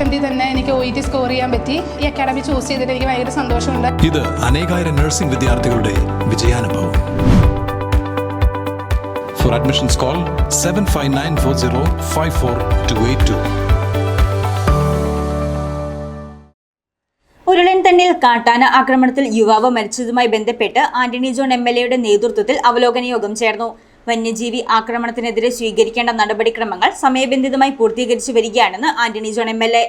അറ്റംപ്റ്റിൽ തന്നെ എനിക്ക് O E T score ചെയ്യാൻ പറ്റി. ഈ അക്കാഡമി ചൂസ് ചെയ്തിട്ട് എനിക്ക് ഭയങ്കര സന്തോഷമുണ്ട്. ഇത് അനേകായിരം നഴ്സിംഗ് വിദ്യാർത്ഥികളുടെ വിജയാനുഭവം. For admissions call seven five nine four zero five four two eight two ഉരുളൻതണ്ണിൽ കാട്ടാന ആക്രമണത്തിൽ യുവാവ് മരിച്ചതുമായി ബന്ധപ്പെട്ട് ആന്റണി ജോൺ എം എൽ എയുടെ നേതൃത്വത്തിൽ അവലോകന യോഗം ചേർന്നു. വന്യജീവി ആക്രമണത്തിനെതിരെ സ്വീകരിക്കേണ്ട നടപടിക്രമങ്ങൾ സമയബന്ധിതമായി പൂർത്തീകരിച്ചു വരികയാണെന്ന് Antony John M L A.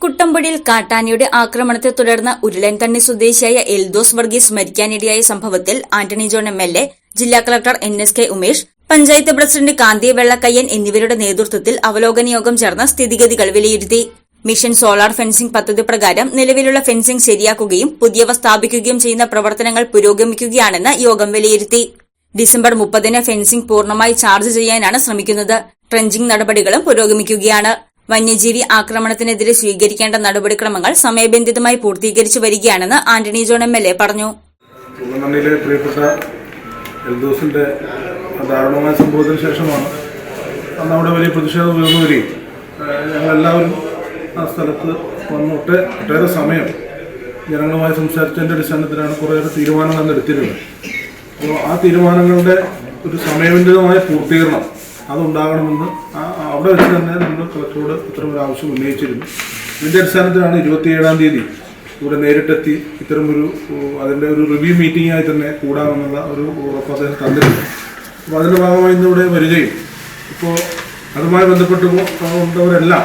കുട്ടമ്പടിയിൽ കാട്ടാനയുടെ ആക്രമണത്തെ തുടർന്ന് ഉരുളൻതണ്ണി സ്വദേശിയായ എൽദോസ് വർഗീസ് മരിക്കാനിടയായ സംഭവത്തിൽ Antony John M L A ജില്ലാ collector N S K Umesh panchayat president Kanthi Vellakkayyan എന്നിവരുടെ നേതൃത്വത്തിൽ അവലോകന യോഗം ചേർന്ന് സ്ഥിതിഗതികൾ വിലയിരുത്തി. മിഷൻ സോളാർ ഫെൻസിംഗ് പദ്ധതി പ്രകാരം നിലവിലുള്ള ഫെൻസിംഗ് ശരിയാക്കുകയും പുതിയവ സ്ഥാപിക്കുകയും ചെയ്യുന്ന പ്രവർത്തനങ്ങൾ പുരോഗമിക്കുകയാണെന്ന് യോഗം വിലയിരുത്തി. ഡിസംബർ മുപ്പതിന് ഫെൻസിംഗ് പൂർണമായി ചാർജ് ചെയ്യാനാണ് ശ്രമിക്കുന്നത്. ട്രെഞ്ചിംഗ് നടപടികളും പുരോഗമിക്കുകയാണ്. വന്യജീവി ആക്രമണത്തിനെതിരെ സ്വീകരിക്കേണ്ട നടപടിക്രമങ്ങൾ സമയബന്ധിതമായി പൂർത്തീകരിച്ചു വരികയാണെന്ന് Antony John M L A പറഞ്ഞു. പ്രിയപ്പെട്ട എൽദോസിന്റെ ദാരുണമായ സംഭവത്തിന് ശേഷമാണ് അന്ന് അവിടെ വലിയ പ്രതിഷേധം ഉയർന്നു വരികയും ഞങ്ങളെല്ലാവരും ആ സ്ഥലത്ത് വന്നിട്ട്. ഒട്ടേറെ സമയം ജനങ്ങളുമായി സംസാരിച്ചതിന്റെ അടിസ്ഥാനത്തിലാണ് കുറേയേറെ തീരുമാനങ്ങൾ അന്ന് എടുത്തിരുന്നത്. അപ്പോൾ ആ തീരുമാനങ്ങളുടെ ഒരു സമയബന്ധിതമായ പൂർത്തീകരണം അതുണ്ടാകണമെന്ന് അവിടെ വെച്ച് തന്നെ നമ്മൾ കളക്ടറോട് ഇത്തരം ഒരു ആവശ്യം ഉന്നയിച്ചിരുന്നു. ഇതിന്റെ അടിസ്ഥാനത്തിലാണ് ഇരുപത്തിയേഴാം തീയതി ഇവിടെ നേരിട്ടെത്തി ഇത്തരമൊരു അതിന്റെ ഒരു റിവ്യൂ മീറ്റിംഗായി തന്നെ കൂടാമെന്നുള്ള ഒരു ഉറപ്പ് അദ്ദേഹം തന്നിരുന്നു. അപ്പോൾ അതിന്റെ ഭാഗമായി ഇന്നിവിടെ വരികയും ഇപ്പോൾ അതുമായി ബന്ധപ്പെട്ട് ഉള്ളവരെല്ലാം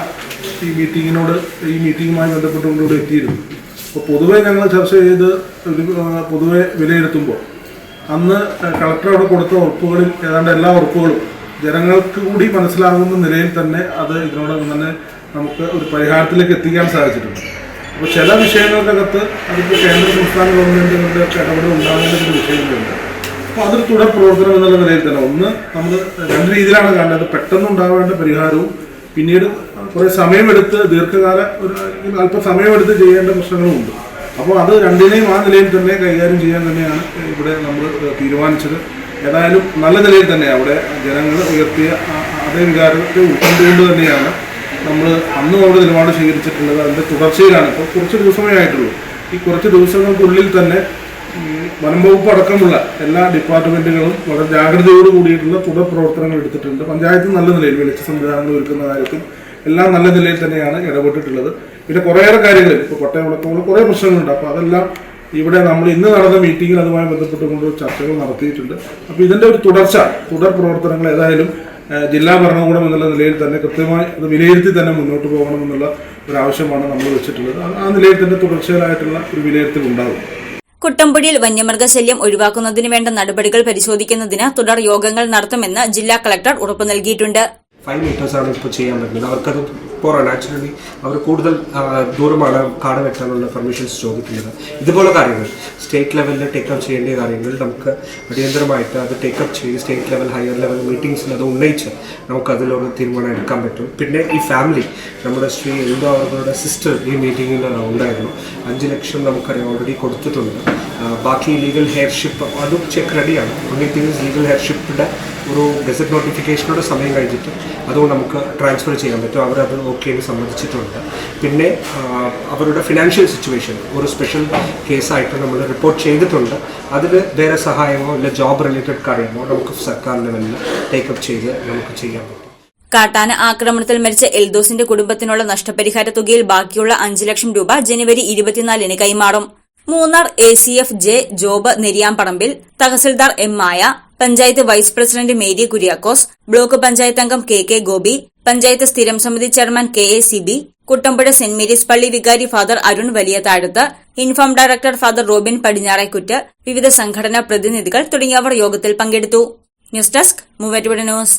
ഈ മീറ്റിങ്ങിനോട് ഈ മീറ്റിങ്ങുമായി ബന്ധപ്പെട്ടുകൊണ്ട് ഇവിടെ എത്തിയിരുന്നു. അപ്പോൾ പൊതുവെ ഞങ്ങൾ ചർച്ച ചെയ്ത് പൊതുവെ വിലയിരുത്തുമ്പോൾ അന്ന് കളക്ടറോട് കൊടുത്ത ഉറപ്പുകളിൽ ഏതാണ്ട് എല്ലാ ഉറപ്പുകളും ജനങ്ങൾക്ക് കൂടി മനസ്സിലാകുന്ന നിലയിൽ തന്നെ അത് ഇതിനോടൊപ്പം തന്നെ നമുക്ക് ഒരു പരിഹാരത്തിലേക്ക് എത്തിക്കാൻ സാധിച്ചിട്ടുണ്ട്. അപ്പോൾ ചില വിഷയങ്ങൾക്കകത്ത് അതിപ്പോൾ കേന്ദ്ര സംസ്ഥാന ഗവൺമെന്റുകളുടെ ഒക്കെ ഇടപെടൽ ഉണ്ടാകേണ്ട ഒരു വിഷയങ്ങളുണ്ട്. അപ്പോൾ അതൊരു തുടർ പ്രവർത്തനം എന്നുള്ള നിലയിൽ തന്നെ ഒന്ന് നമ്മൾ രണ്ട് രീതിയിലാണ് കാണേണ്ടത് പെട്ടെന്ന് ഉണ്ടാവേണ്ട പരിഹാരവും പിന്നീട് കുറേ സമയമെടുത്ത് ദീർഘകാല ഒരു അല്പം സമയമെടുത്ത് ചെയ്യേണ്ട പ്രശ്നങ്ങളുമുണ്ട് അപ്പോൾ അത് രണ്ടിനെയും ആ നിലയിൽ തന്നെ കൈകാര്യം ചെയ്യാൻ തന്നെയാണ് ഇവിടെ നമ്മൾ തീരുമാനിച്ചത്. ഏതായാലും നല്ല നിലയിൽ തന്നെ അവിടെ ജനങ്ങൾ ഉയർത്തിയ അതേ വികാരത്തെ ഉൾക്കൊണ്ടുകൊണ്ട് തന്നെയാണ് നമ്മൾ അന്ന് അവിടെ നിലപാട് സ്വീകരിച്ചിട്ടുള്ളത്. അതിന്റെ തുടർച്ചയിലാണ് ഇപ്പോൾ കുറച്ച് ദിവസമേ ആയിട്ടുള്ളൂ. ഈ കുറച്ച് ദിവസങ്ങൾക്കുള്ളിൽ തന്നെ വനം വകുപ്പ് അടക്കമുള്ള എല്ലാ ഡിപ്പാർട്ട്മെന്റുകളും വളരെ ജാഗ്രതയോട് കൂടിയിട്ടുള്ള തുടർ പ്രവർത്തനങ്ങൾ എടുത്തിട്ടുണ്ട്. പഞ്ചായത്ത് നല്ല നിലയിൽ വെളിച്ച സംവിധാനങ്ങൾ ഒരുക്കുന്ന കാര്യത്തിൽ എല്ലാം നല്ല നിലയിൽ തന്നെയാണ് ഇടപെട്ടിട്ടുള്ളത്. പിന്നെ കുറേയേറെ കാര്യങ്ങൾ ഇപ്പോൾ കോട്ടയം അടക്കമുള്ള കുറേ പ്രശ്നങ്ങളുണ്ട്. അപ്പോൾ അതെല്ലാം ഇവിടെ നമ്മൾ ഇന്ന് നടന്ന മീറ്റിംഗിൽ അതുമായി ബന്ധപ്പെട്ടുകൊണ്ട് ചർച്ചകൾ നടത്തിയിട്ടുണ്ട്. അപ്പോൾ ഇതിന്റെ ഒരു തുടർച്ച തുടർ പ്രവർത്തനങ്ങൾ ഏതായാലും ജില്ലാ ഭരണകൂടം എന്നുള്ള നിലയിൽ തന്നെ കൃത്യമായി അത് വിലയിരുത്തി തന്നെ മുന്നോട്ട് പോകണമെന്നുള്ള ഒരു ആവശ്യമാണ് നമ്മൾ വെച്ചിട്ടുള്ളത്. ആ- നിലയിൽ തന്നെ തുടർച്ചയായിട്ടുള്ള ഒരു വിലയിരുത്തൽ ഉണ്ടാകും. കുട്ടമ്പുടിയിൽ വന്യമൃഗശല്യം ഒഴിവാക്കുന്നതിന് വേണ്ട നടപടികൾ പരിശോധിക്കുന്നതിന് തുടർ യോഗങ്ങൾ നടത്തുമെന്ന് ജില്ലാ കളക്ടർ ഉറപ്പു നൽകിയിട്ടുണ്ട്. ഫൈവ് മീറ്റേഴ്സാണ് ഇപ്പോൾ ചെയ്യാൻ പറ്റുന്നത്. അവർക്കത് പോരാ. നാച്ചുറലി അവർ കൂടുതൽ ദൂരമാണ് കാട് വെട്ടാനുള്ള പെർമിഷൻസ് ചോദിക്കുന്നത്. ഇതുപോലെ കാര്യങ്ങൾ. സ്റ്റേറ്റ് ലെവലിൽ ടേക്കപ്പ് ചെയ്യേണ്ട കാര്യങ്ങൾ നമുക്ക് അടിയന്തരമായിട്ട് അത് ടേക്കപ്പ് ചെയ്ത് സ്റ്റേറ്റ് ലെവൽ ഹയർ ലെവൽ മീറ്റിംഗ്സിൽ അത് ഉന്നയിച്ച് നമുക്ക് അതിലൊരു തീരുമാനം എടുക്കാൻ പറ്റും. പിന്നെ ഈ ഫാമിലി നമ്മുടെ ശ്രീ എന്തോ അവരുടെ സിസ്റ്റർ ഈ മീറ്റിങ്ങിൽ ഉണ്ടായിരുന്നു. അഞ്ച് ലക്ഷം നമുക്കറിയാം ഓൾറെഡി കൊടുത്തിട്ടുണ്ട്. ബാക്കി ലീഗൽ ഹെയർഷിപ്പ് അതും check ready only things legal ഹെയർഷിപ്പിന്റെ ഒരു ഗസറ്റ് നോട്ടിഫിക്കേഷനോട് സമയം കഴിഞ്ഞിട്ട് അതുകൊണ്ട് നമുക്ക് ട്രാൻസ്ഫർ ചെയ്യാൻ പറ്റും. അവരത് ഓക്കെ എന്ന് സമ്മതിച്ചിട്ടുണ്ട്. പിന്നെ അവരുടെ ഫിനാൻഷ്യൽ സിറ്റുവേഷൻ ഒരു സ്പെഷ്യൽ കേസായിട്ട് നമ്മൾ റിപ്പോർട്ട് ചെയ്തിട്ടുണ്ട്. അതിൽ വേറെ സഹായമോ ഇല്ല ജോബ് റിലേറ്റഡ് കാര്യമോ നമുക്ക് സർക്കാർ ലെവലിൽ ടേക്കപ്പ് ചെയ്ത് നമുക്ക് ചെയ്യാൻ പറ്റും. കാട്ടാന ആക്രമണത്തിൽ മരിച്ച എൽദോസിന്റെ കുടുംബത്തിനുള്ള നഷ്ടപരിഹാര തുകയിൽ ബാക്കിയുള്ള അഞ്ചു ലക്ഷം രൂപ ജനുവരി ഇരുപത്തിനാലിന് കൈമാറും. Munnar A C F J Job Neriyamparambil tahsildar M Maya panchayat vice president Mary Kuriakose block panchayat അംഗം കെ കെ ഗോപി പഞ്ചായത്ത് സ്ഥിരം സമിതി chairman K A C B Kuttampuzha saint Mary's പള്ളി വികാരി father Arun Valiyathazhath INFAM director father Robin Padinjarekkuttu വിവിധ സംഘടനാ പ്രതിനിധികൾ തുടങ്ങിയവർ യോഗത്തിൽ പങ്കെടുത്തു. News desk Muvattupuzha news.